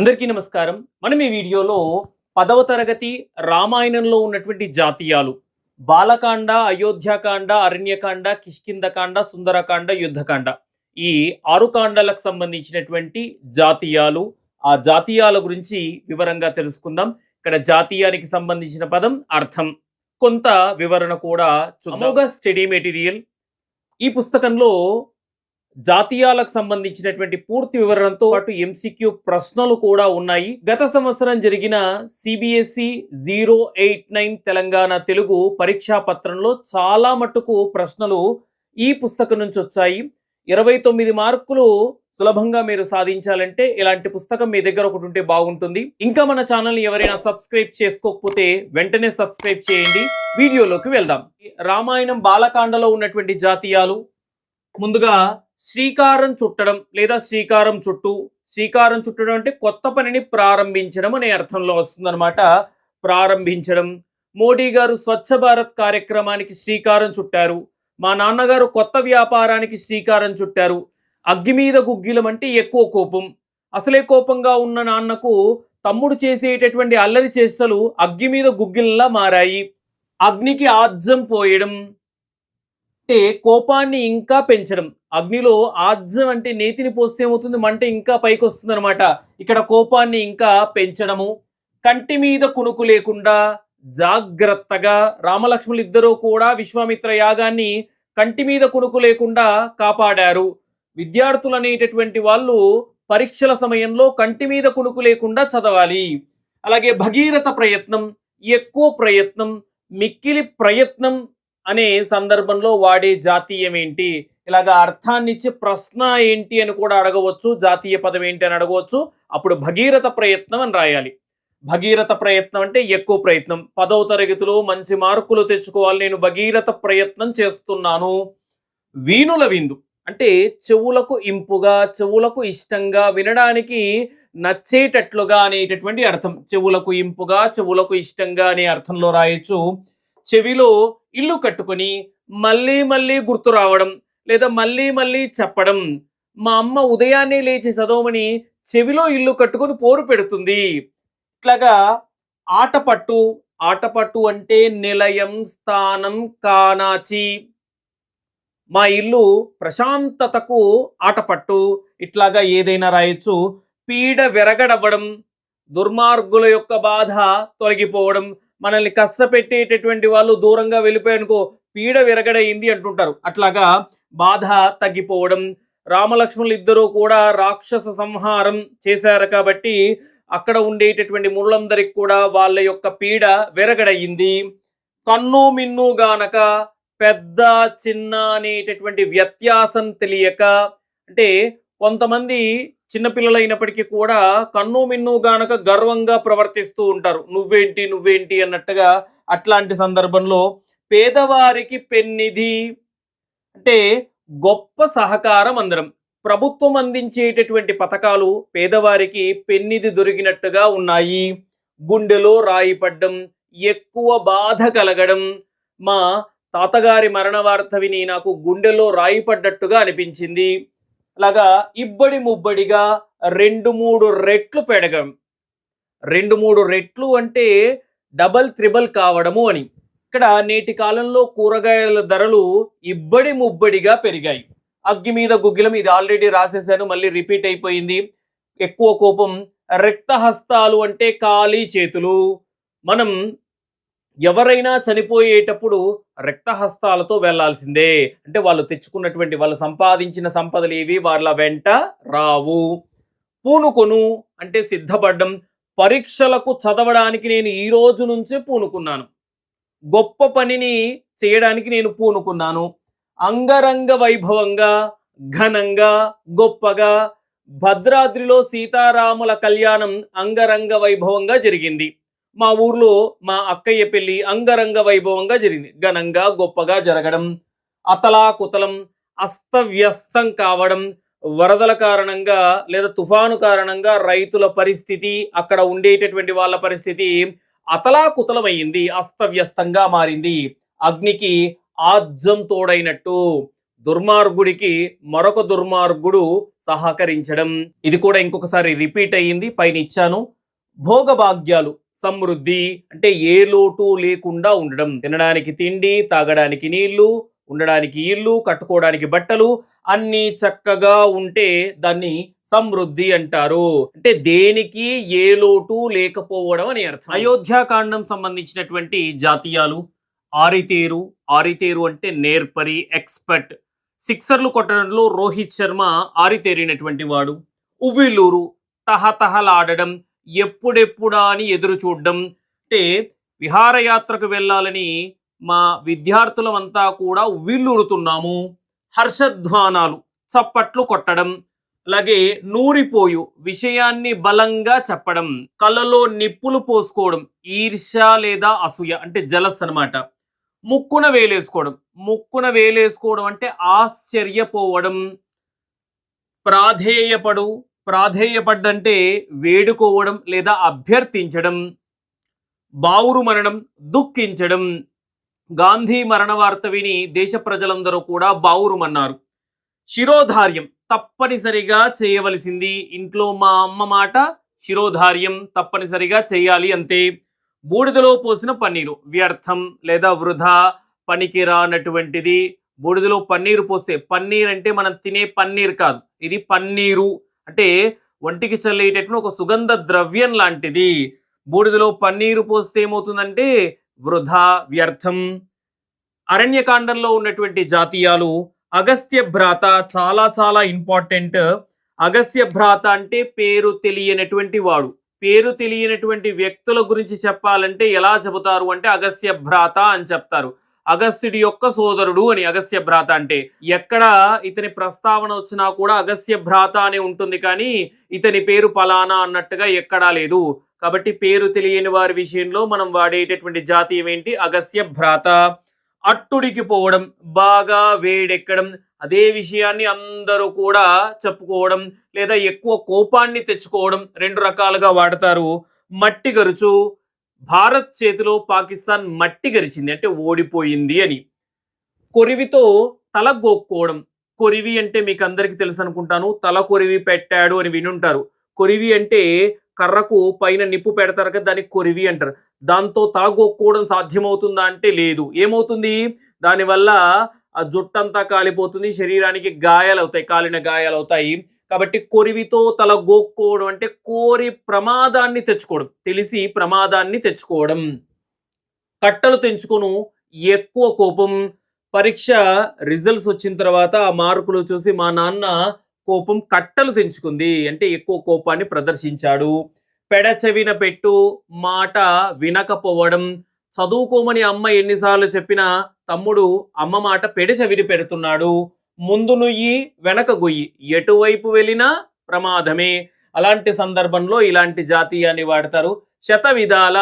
అందరికీ నమస్కారం. మనం ఈ వీడియోలో పదవ తరగతి రామాయణంలో ఉన్నటువంటి జాతీయాలు. బాలకాండ అయోధ్యకాండ అరణ్యకాండ కిష్కిందకాండ సుందరకాండ యుద్ధకాండ ఈ ఆరు కాండాలకు సంబంధించినటువంటి జాతీయాలు. ఆ జాతీయాల గురించి వివరంగా తెలుసుకుందాం. ఇక్కడ జాతీయానికి సంబంధించిన పదం అర్థం. కొంత వివరణ కూడా చూద్దాం. స్టడీ మెటీరియల్ ఈ పుస్తకంలో జాతీయాలకు సంబంధించినటువంటి పూర్తి వివరణతో పాటు ఎంసీక్యూ ప్రశ్నలు కూడా ఉన్నాయి. గత సంవత్సరం జరిగిన CBSE zero eight nine Telangana Telugu పరీక్షా పత్రంలో చాలా మట్టుకు ప్రశ్నలు ఈ పుస్తకం నుంచి వచ్చాయి. ఇరవై తొమ్మిది మార్కులు సులభంగా మీరు సాధించాలంటే ఇలాంటి పుస్తకం మీ దగ్గర ఒకటి ఉంటే బాగుంటుంది. ఇంకా మన ఛానల్ని ఎవరైనా సబ్స్క్రైబ్ చేసుకోకపోతే వెంటనే సబ్స్క్రైబ్ చేయండి. వీడియోలోకి వెళ్దాం. రామాయణం బాలకాండలో ఉన్నటువంటి జాతీయాలు. ముందుగా శ్రీకారం చుట్టడం లేదా శ్రీకారం చుట్టూ శ్రీకారం చుట్టడం అంటే కొత్త పనిని ప్రారంభించడం అనే అర్థంలో వస్తుందన్నమాట. ప్రారంభించడం. మోడీ గారు స్వచ్ఛ భారత్ కార్యక్రమానికి శ్రీకారం చుట్టారు. మా నాన్నగారు కొత్త వ్యాపారానికి శ్రీకారం చుట్టారు. అగ్గి మీద గుగ్గిలం అంటే ఎక్కువ కోపం. అసలే కోపంగా ఉన్న నాన్నకు తమ్ముడు చేసేటటువంటి అల్లరి చేష్టలు అగ్గి మీద గుగ్గిలంలా మారాయి. అగ్నికి ఆజ్యం పోయడం. అంటే కోపాన్ని ఇంకా పెంచడం. అగ్నిలో ఆజ్యం అంటే నేతిని పోస్తే ఏమవుతుంది? మంట ఇంకా పైకి వస్తుంది అనమాట ఇక్కడ కోపాన్ని ఇంకా పెంచడము కంటి మీద కునుకు లేకుండా జాగ్రత్తగా రామలక్ష్మణులు ఇద్దరూ కూడా విశ్వామిత్ర యాగాన్ని కంటి మీద కునుకు లేకుండా కాపాడారు. విద్యార్థులు అనేటటువంటి వాళ్ళు పరీక్షల సమయంలో కంటి మీద కునుకు లేకుండా చదవాలి. అలాగే భగీరథ ప్రయత్నం ఎక్కువ ప్రయత్నం మిక్కిలి ప్రయత్నం అనే సందర్భంలో వాడే జాతీయం ఏంటి ఇలాగా అర్థాన్ని ఇచ్చి ప్రశ్న ఏంటి అని కూడా అడగవచ్చు జాతీయ పదం ఏంటి అని అడగవచ్చు. అప్పుడు భగీరథ ప్రయత్నం అని రాయాలి. భగీరథ ప్రయత్నం అంటే ఎక్కువ ప్రయత్నం. పదవ తరగతిలో మంచి మార్కులు తెచ్చుకోవాలి. నేను భగీరథ ప్రయత్నం చేస్తున్నాను. వీణుల విందు. అంటే చెవులకు ఇంపుగా చెవులకు ఇష్టంగా వినడానికి నచ్చేటట్లుగా అనేటటువంటి అర్థం. చెవులకు ఇంపుగా చెవులకు ఇష్టంగా అనే అర్థంలో రాయొచ్చు. చెవిలో ఇల్లు కట్టుకొని మళ్ళీ మళ్ళీ గుర్తు రావడం. లేదా మళ్ళీ మళ్ళీ చెప్పడం. మా అమ్మ ఉదయాన్నే లేచి చదవమని చెవిలో ఇల్లు కట్టుకొని పోరు పెడుతుంది. ఇట్లాగా ఆటపట్టు ఆటపట్టు అంటే నిలయం స్థానం కానాచి. మా ఇల్లు ప్రశాంతతకు ఆటపట్టు. ఇట్లాగా ఏదైనా రాయొచ్చు. పీడ విరగడవ్వడం దుర్మార్గుల యొక్క బాధ తొలగిపోవడం. మనల్ని కష్టపెట్టేటటువంటి వాళ్ళు దూరంగా వెళ్ళిపోయానుకో పీడ విరగడయింది అంటుంటారు. అట్లాగా బాధ తగ్గిపోవడం రామలక్ష్మణులు ఇద్దరూ కూడా రాక్షస సంహారం చేశారు కాబట్టి అక్కడ ఉండేటటువంటి ముళ్ళందరికి కూడా వాళ్ళ యొక్క పీడ విరగడయింది కన్ను మిన్ను గానక పెద్ద చిన్న అనేటటువంటి వ్యత్యాసం తెలియక అంటే కొంతమంది చిన్నపిల్లలైనప్పటికీ కూడా కన్ను మిన్ను గానక గర్వంగా ప్రవర్తిస్తూ ఉంటారు. నువ్వేంటి నువ్వేంటి అన్నట్టుగా అట్లాంటి సందర్భంలో పేదవారికి పెన్నిధి. అంటే గొప్ప సహకారం అందరం. ప్రభుత్వం అందించేటటువంటి పథకాలు పేదవారికి పెన్నిధి దొరికినట్టుగా ఉన్నాయి. గుండెలో రాయి పడ్డం ఎక్కువ బాధ కలగడం. మా తాతగారి మరణ వార్త విని నాకు గుండెలో రాయి పడ్డట్టుగా అనిపించింది. అలాగా ఇబ్బడి ముబ్బడిగా రెండు మూడు రెట్లు పెడగం. రెండు మూడు రెట్లు అంటే డబల్ త్రిబల్ కావడము అని. ఇక్కడ నేటి కాలంలో కూరగాయల ధరలు ఇబ్బడి ముబ్బడిగా పెరిగాయి. అగ్గి మీద గుగ్గిలం ఇది ఆల్రెడీ రాసేసాను మళ్ళీ రిపీట్ అయిపోయింది. ఎక్కువ కోపం రక్తహస్తాలు అంటే ఖాళీ చేతులు. మనం ఎవరైనా చనిపోయేటప్పుడు రక్తహస్తాలతో వెళ్ళాల్సిందే. అంటే వాళ్ళు తెచ్చుకున్నటువంటి వాళ్ళు సంపాదించిన సంపదలు ఏవి? వాళ్ళ వెంట రావు. పూనుకొను అంటే సిద్ధపడ్డం. పరీక్షలకు చదవడానికి నేను ఈ రోజు నుంచే పూనుకున్నాను. గొప్ప పనిని చేయడానికి నేను పూనుకున్నాను. అంగరంగ వైభవంగా ఘనంగా గొప్పగా భద్రాద్రిలో సీతారాముల కళ్యాణం అంగరంగ వైభవంగా జరిగింది. మా ఊర్లో మా అక్కయ్య పెళ్ళి అంగరంగ వైభవంగా జరిగింది. ఘనంగా గొప్పగా జరగడం అతలాకుతలం అస్తవ్యస్తం కావడం వరదల కారణంగా లేదా తుఫాను కారణంగా రైతుల పరిస్థితి అక్కడ ఉండేటటువంటి వాళ్ళ పరిస్థితి అతలాకుతలమైంది అస్తవ్యస్తంగా మారింది. అగ్నికి ఆజ్యం తోడైనట్టు దుర్మార్గుడికి మరొక దుర్మార్గుడు సహకరించడం. ఇది కూడా ఇంకొకసారి రిపీట్ అయ్యింది పైన ఇచ్చాను భోగభాగ్యాలు సమృద్ధి అంటే ఏ లోటు లేకుండా ఉండడం. తినడానికి తిండి తాగడానికి నీళ్ళు ఉండడానికి ఇల్లు కట్టుకోవడానికి బట్టలు అన్నీ చక్కగా ఉంటే దాన్ని సమృద్ధి అంటారు. అంటే దేనికి ఏ లోటు లేకపోవడం అని అర్థం. అయోధ్యాకాండం సంబంధించినటువంటి జాతీయాలు ఆరితేరు ఆరితేరు అంటే నేర్పరి ఎక్స్పర్ట్. సిక్సర్లు కొట్టడంలో రోహిత్ శర్మ ఆరితేరినటువంటి వాడు. ఉవ్విల్లూరు తహతహలాడడం ఎప్పుడెప్పుడా అని ఎదురు చూడడం. అంటే విహారయాత్రకు వెళ్ళాలని మా విద్యార్థులమంతా కూడా ఉవ్విల్లూరుతున్నాము హర్షధ్వానాలు చప్పట్లు కొట్టడం. అలాగే నూరిపోయు విషయాన్ని బలంగా చెప్పడం కళ్ళలో నిప్పులు పోసుకోవడం ఈర్ష్య లేదా అసూయ అంటే జలస్ అన్నమాట. ముక్కున వేలేసుకోవడం ముక్కున వేలేసుకోవడం అంటే ఆశ్చర్యపోవడం ప్రాధేయపడు ప్రాధేయపడ్డంటే వేడుకోవడం లేదా అభ్యర్థించడం బావురు మరణం దుఃఖించడం. గాంధీ మరణ వార్త విని దేశ ప్రజలందరూ కూడా బావురుమన్నారు శిరోధార్యం తప్పనిసరిగా చేయవలసింది. ఇంట్లో మా అమ్మ మాట శిరోధార్యం తప్పనిసరిగా చేయాలి అంతే బూడిదలో పోసిన పన్నీరు వ్యర్థం లేదా వృధా పనికిరానటువంటిది. బూడిదలో పన్నీరు పోస్తే పన్నీర్ అంటే మనం తినే పన్నీర్ కాదు. ఇది పన్నీరు అంటే ఒంటికి చల్లేటటువంటి ఒక సుగంధ ద్రవ్యం లాంటిది. బూడిదలో పన్నీరు పోస్తే ఏమవుతుందంటే వృధా వ్యర్థం. అరణ్యకాండంలో ఉన్నటువంటి జాతీయాలు అగస్త్య భ్రాత చాలా చాలా ఇంపార్టెంట్. అగస్త్య భ్రాత అంటే పేరు తెలియనటువంటి వాడు. పేరు తెలియనటువంటి వ్యక్తుల గురించి చెప్పాలంటే ఎలా చెబుతారు అంటే అగస్త్య భ్రాత అని చెప్తారు. అగస్త్యుడి యొక్క సోదరుడు అని అగస్త్య భ్రాత అంటే. ఎక్కడ ఇతని ప్రస్తావన వచ్చినా కూడా అగస్త్య భ్రాత అనే ఉంటుంది కానీ ఇతని పేరు పలానా అన్నట్టుగా ఎక్కడా లేదు. కాబట్టి పేరు తెలియని వారి విషయంలో మనం వాడేటటువంటి జాతీయం ఏంటి అగస్త్య భ్రాత. అట్టుడికి పోవడం బాగా వేడెక్కడం అదే విషయాన్ని అందరూ కూడా చెప్పుకోవడం లేదా ఎక్కువ కోపాన్ని తెచ్చుకోవడం రెండు రకాలుగా వాడతారు. మట్టి గరుచు భారత్ చేతిలో పాకిస్తాన్ మట్టి గరిచింది అంటే ఓడిపోయింది అని. కొరివితో తల గోక్కోవడం కొరివి అంటే మీకు అందరికీ తెలుసు అనుకుంటాను తల కొరివి పెట్టాడు అని వినుంటారు. కొరివి అంటే కర్రకు పైన నిప్పు పెడతారు కదా దానికి కొరివి అంటారు. దాంతో తలగొక్కోవడం సాధ్యమవుతుందా అంటే లేదు. ఏమవుతుంది? దానివల్ల ఆ జుట్టంతా కాలిపోతుంది శరీరానికి గాయాలు అవుతాయి కాలిన గాయాలు అవుతాయి కాబట్టి కొరివితో తల గోక్కోవడం అంటే కోరి ప్రమాదాన్ని తెచ్చుకోవడం తెలిసి ప్రమాదాన్ని తెచ్చుకోవడం. కట్టలు తెంచుకొను ఎక్కువ కోపం. పరీక్ష రిజల్ట్స్ వచ్చిన తర్వాత ఆ మార్కులు చూసి మా నాన్న కోపం కట్టలు తెంచుకుంది. అంటే ఎక్కువ కోపాన్ని ప్రదర్శించాడు. పెడచెవిన పెట్టు మాట వినకపోవడం. చదువుకోమని అమ్మ ఎన్నిసార్లు చెప్పినా తమ్ముడు అమ్మ మాట పెడచెవిని పెడుతున్నాడు. ముందు నుయ్యి వెనక గొయ్యి. ఎటువైపు వెళ్ళినా ప్రమాదమే. అలాంటి సందర్భంలో ఇలాంటి జాతీయాన్ని వాడతారు. శత విధాల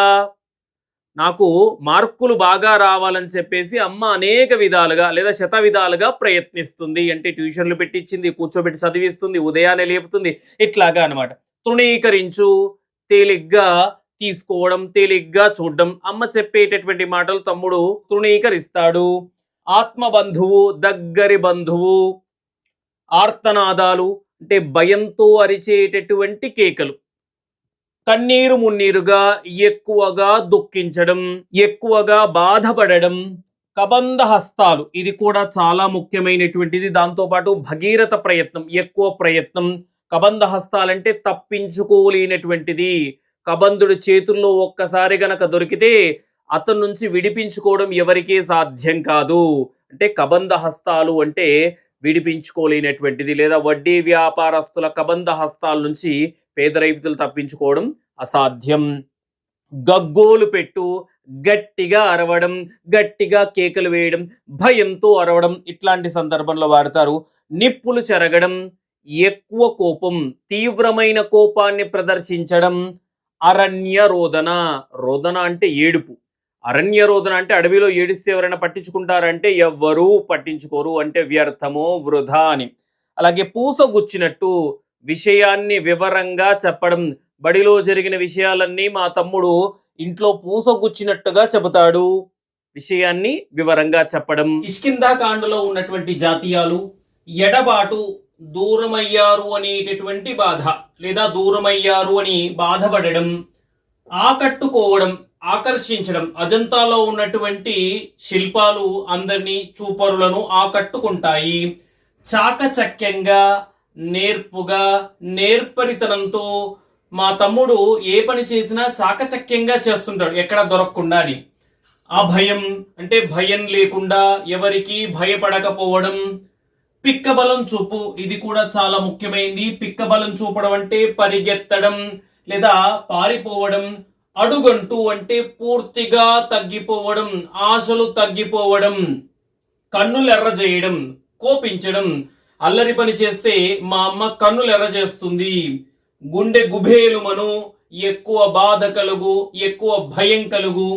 నాకు మార్కులు బాగా రావాలని చెప్పేసి అమ్మ అనేక విధాలుగా లేదా శత విధాలుగా ప్రయత్నిస్తుంది. అంటే ట్యూషన్లు పెట్టించింది కూర్చోబెట్టి చదివిస్తుంది ఉదయాన్నే లేపుతుంది ఇట్లాగా అన్నమాట. తృణీకరించు తేలిగ్గా తీసుకోవడం తేలిగ్గా చూడడం. అమ్మ చెప్పేటటువంటి మాటలు తమ్ముడు తృణీకరిస్తాడు. ఆత్మ బంధువు దగ్గరి బంధువు ఆర్తనాదాలు అంటే భయంతో అరిచేటటువంటి కేకలు. కన్నీరు మున్నీరుగా ఎక్కువగా దుఃఖించడం ఎక్కువగా బాధపడడం కబంధ హస్తాలు. ఇది కూడా చాలా ముఖ్యమైనటువంటిది. దాంతోపాటు భగీరథ ప్రయత్నం ఎక్కువ ప్రయత్నం. కబంధ హస్తాలంటే తప్పించుకోలేనటువంటిది. కబంధుడి చేతుల్లో ఒక్కసారి గనక దొరికితే అతని నుంచి విడిపించుకోవడం ఎవరికీ సాధ్యం కాదు. అంటే కబంధ హస్తాలు అంటే విడిపించుకోలేనటువంటిది. లేదా వడ్డీ వ్యాపారస్తుల కబంధ హస్తాల నుంచి పేద రైతులు తప్పించుకోవడం అసాధ్యం. గగ్గోలు పెట్టు గట్టిగా అరవడం గట్టిగా కేకలు వేయడం భయంతో అరవడం ఇట్లాంటి సందర్భంలో వాడతారు. నిప్పులు చెరగడం ఎక్కువ కోపం తీవ్రమైన కోపాన్ని ప్రదర్శించడం అరణ్య రోదన రోదన అంటే ఏడుపు. అరణ్య రోదన అంటే అడవిలో ఏడిస్తే ఎవరైనా పట్టించుకుంటారంటే ఎవ్వరూ పట్టించుకోరు అంటే వ్యర్థమో వృధా అని. అలాగే పూస గుచ్చినట్టు విషయాన్ని వివరంగా చెప్పడం. బడిలో జరిగిన విషయాలన్నీ మా తమ్ముడు ఇంట్లో పూసగుచ్చినట్టుగా చెబుతాడు. విషయాన్ని వివరంగా చెప్పడం. కిష్కిందాకాండలో ఉన్నటువంటి జాతీయాలు ఎడబాటు దూరమయ్యారు అనేటటువంటి బాధ లేదా దూరమయ్యారు అని బాధపడడం ఆకట్టుకోవడం ఆకర్షించడం అజంతాలో ఉన్నటువంటి శిల్పాలు అందరినీ చూపరులను ఆకట్టుకుంటాయి. చాకచక్యంగా నేర్పుగా నేర్పరితనంతో మా తమ్ముడు ఏ పని చేసినా చాకచక్యంగా చేస్తుంటాడు ఎక్కడ దొరకకుండా అని. అభయం అంటే భయం లేకుండా ఎవరికి భయపడకపోవడం పిక్కబలం చూపు ఇది కూడా చాలా ముఖ్యమైనది పిక్కబలం చూపడం అంటే పరిగెత్తడం లేదా పారిపోవడం అడుగంటూ అంటే పూర్తిగా తగ్గిపోవడం ఆశలు తగ్గిపోవడం కన్నులు చేయడం కోపించడం అల్లరి పని చేస్తే మా అమ్మ కన్నులు ఎర్ర చేస్తుంది గుండె గుబేలుమను ఎక్కువ బాధ కలుగు ఎక్కువ భయం కలుగు.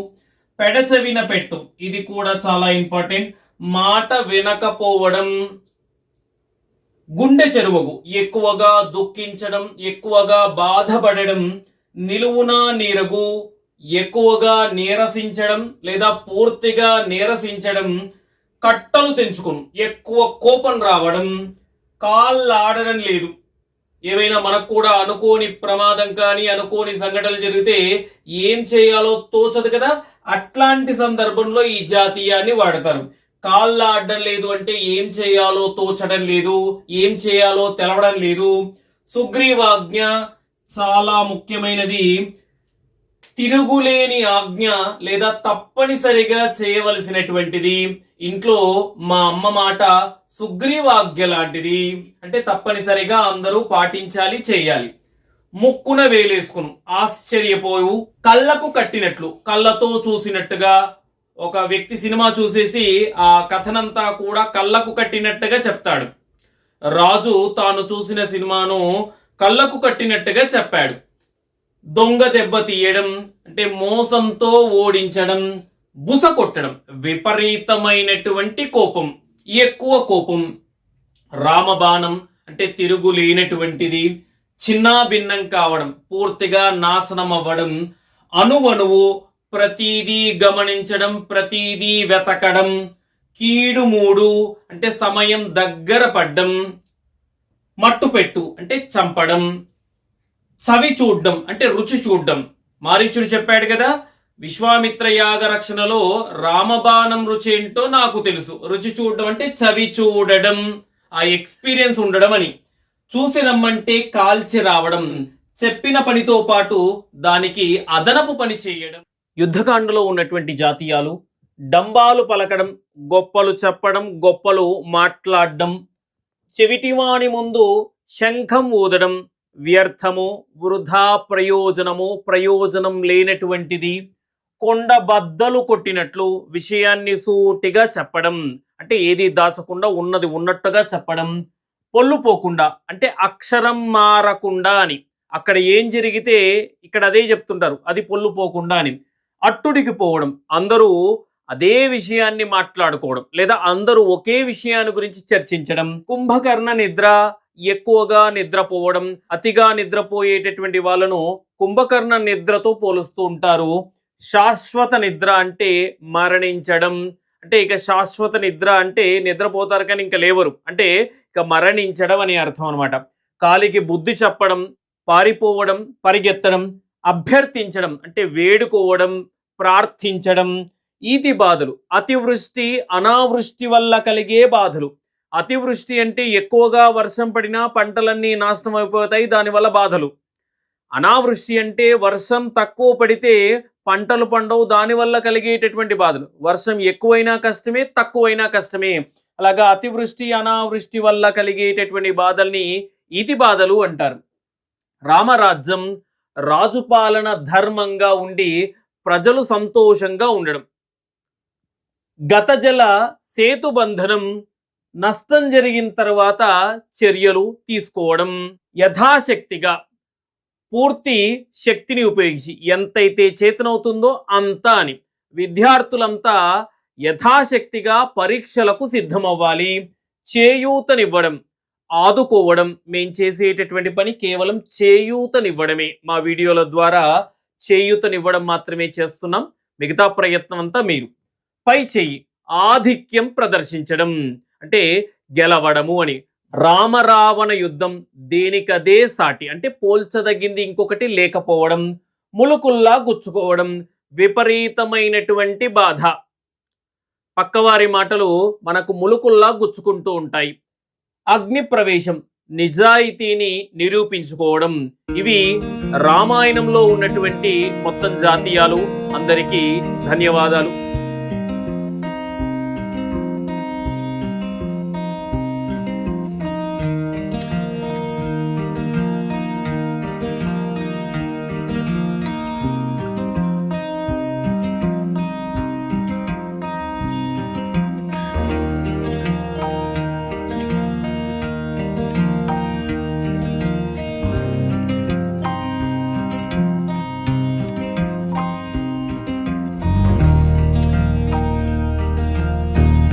పెడచవిన పెట్టు ఇది కూడా చాలా ఇంపార్టెంట్. మాట వినకపోవడం గుండె చెరువగు ఎక్కువగా దుఃఖించడం ఎక్కువగా బాధపడడం నిలువునా నీరగు ఎక్కువగా నీరసించడం లేదా పూర్తిగా నీరసించడం కట్టలు తెంచుకుని ఎక్కువ కోపం రావడం కాళ్ళాడడం లేదు. ఏవైనా మనకు కూడా అనుకోని ప్రమాదం కానీ అనుకోని సంఘటనలు జరిగితే ఏం చేయాలో తోచదు కదా? అట్లాంటి సందర్భంలో ఈ జాతీయాన్ని వాడతారు. కాళ్ళ ఆడడం లేదు అంటే ఏం చేయాలో తోచడం లేదు ఏం చేయాలో తెలవడం లేదు. సుగ్రీవాజ్ఞ చాలా ముఖ్యమైనది. తిరుగులేని ఆజ్ఞ లేదా తప్పనిసరిగా చేయవలసినటువంటిది. ఇంట్లో మా అమ్మ మాట సుగ్రీవాజ్ఞ లాంటిది. అంటే తప్పనిసరిగా అందరూ పాటించాలి చేయాలి. ముక్కున వేలేసుకును. ఆశ్చర్యపోవు. కళ్ళకు కట్టినట్లు కళ్ళతో చూసినట్టుగా. ఒక వ్యక్తి సినిమా చూసేసి ఆ కథనంతా కూడా కళ్ళకు కట్టినట్టుగా చెప్తాడు. రాజు తాను చూసిన సినిమాను కళ్ళకు కట్టినట్టుగా చెప్పాడు. దొంగ దెబ్బ తీయడం అంటే మోసంతో ఓడించడం బుస కొట్టడం విపరీతమైనటువంటి కోపం ఎక్కువ కోపం రామబాణం అంటే తిరుగులేనటువంటిది చిన్నాభిన్నం కావడం పూర్తిగా నాశనం అవ్వడం అణువణువు ప్రతీదీ గమనించడం ప్రతీదీ వెతకడం కీడు మూడు అంటే సమయం దగ్గర పడ్డం మట్టుపెట్టు అంటే చంపడం చవి చూడడం అంటే రుచి చూడడం. మారీచుడు చెప్పాడు కదా విశ్వామిత్ర యాగ రక్షణలో రామబాణం రుచి ఏంటో నాకు తెలుసు. రుచి చూడడం అంటే చవి చూడడం ఆ ఎక్స్పీరియన్స్ ఉండడం అని. చూసి రమ్మంటే కాల్చి రావడం చెప్పిన పనితో పాటు దానికి అదనపు పని చేయడం. యుద్ధకాండలో ఉన్నటువంటి జాతీయాలు డంబాలు పలకడం గొప్పలు చెప్పడం గొప్పలు మాట్లాడడం చెవిటివాని ముందు శంఖం ఊదడం వ్యర్థము వృధా ప్రయోజనము ప్రయోజనం లేనటువంటిది కొండ బద్దలు కొట్టినట్లు విషయాన్ని సూటిగా చెప్పడం. అంటే ఏది దాచకుండా ఉన్నది ఉన్నట్టుగా చెప్పడం. పొల్లుపోకుండా అంటే అక్షరం మారకుండా అని. అక్కడ ఏం జరిగితే ఇక్కడ అదే చెప్తుంటారు అది పొల్లుపోకుండా అని. అట్టుడికి పోవడం అందరూ అదే విషయాన్ని మాట్లాడుకోవడం లేదా అందరూ ఒకే విషయాన్ని గురించి చర్చించడం. కుంభకర్ణ నిద్ర ఎక్కువగా నిద్రపోవడం అతిగా నిద్రపోయేటటువంటి వాళ్ళను కుంభకర్ణ నిద్రతో పోలుస్తూ ఉంటారు. శాశ్వత నిద్ర అంటే మరణించడం. అంటే ఇక శాశ్వత నిద్ర అంటే నిద్రపోతారు కానీ ఇంకా లేవరు. అంటే ఇక మరణించడం అని అర్థం అనమాట కాలికి బుద్ధి చెప్పడం పారిపోవడం పరిగెత్తడం అభ్యర్థించడం అంటే వేడుకోవడం ప్రార్థించడం ఈతి బాధలు. అతివృష్టి అనావృష్టి వల్ల కలిగే బాధలు. అతివృష్టి అంటే ఎక్కువగా వర్షం పడినా పంటలన్నీ నాశనం అయిపోతాయి దానివల్ల బాధలు. అనావృష్టి అంటే వర్షం తక్కువ పడితే పంటలు పండవు దానివల్ల కలిగేటటువంటి బాధలు. వర్షం ఎక్కువైనా కష్టమే తక్కువైనా కష్టమే. అలాగా అతివృష్టి అనావృష్టి వల్ల కలిగేటటువంటి బాధల్ని ఇతి బాధలు అంటారు. రామరాజ్యం రాజుపాలన ధర్మంగా ఉండి ప్రజలు సంతోషంగా ఉండడం. గతజల సేతుబంధనం నష్టం జరిగిన తర్వాత చర్యలు తీసుకోవడం యథాశక్తిగా పూర్తి శక్తిని ఉపయోగించి ఎంతైతే చేతనవుతుందో అంత అని విద్యార్థులంతా యథాశక్తిగా పరీక్షలకు సిద్ధమవ్వాలి. చేయూతనివ్వడం ఆదుకోవడం మేం చేసేటటువంటి పని కేవలం చేయూతనివ్వడమే. మా వీడియోల ద్వారా చేయూతనివ్వడం మాత్రమే చేస్తున్నాం. మిగతా ప్రయత్నం అంతా మీరు. పై చెయ్యి. ఆధిక్యం ప్రదర్శించడం. అంటే గెలవడము అని. రామరావణ యుద్ధం దేనికదే సాటి. అంటే పోల్చదగింది ఇంకొకటి లేకపోవడం ములుకుల్లా గుచ్చుకోవడం విపరీతమైనటువంటి బాధ. పక్కవారి మాటలు మనకు ములుకుల్లా గుచ్చుకుంటూ ఉంటాయి. అగ్ని ప్రవేశం నిజాయితీని నిరూపించుకోవడం ఇవి రామాయణంలో ఉన్నటువంటి మొత్తం జాతీయాలు. అందరికీ ధన్యవాదాలు.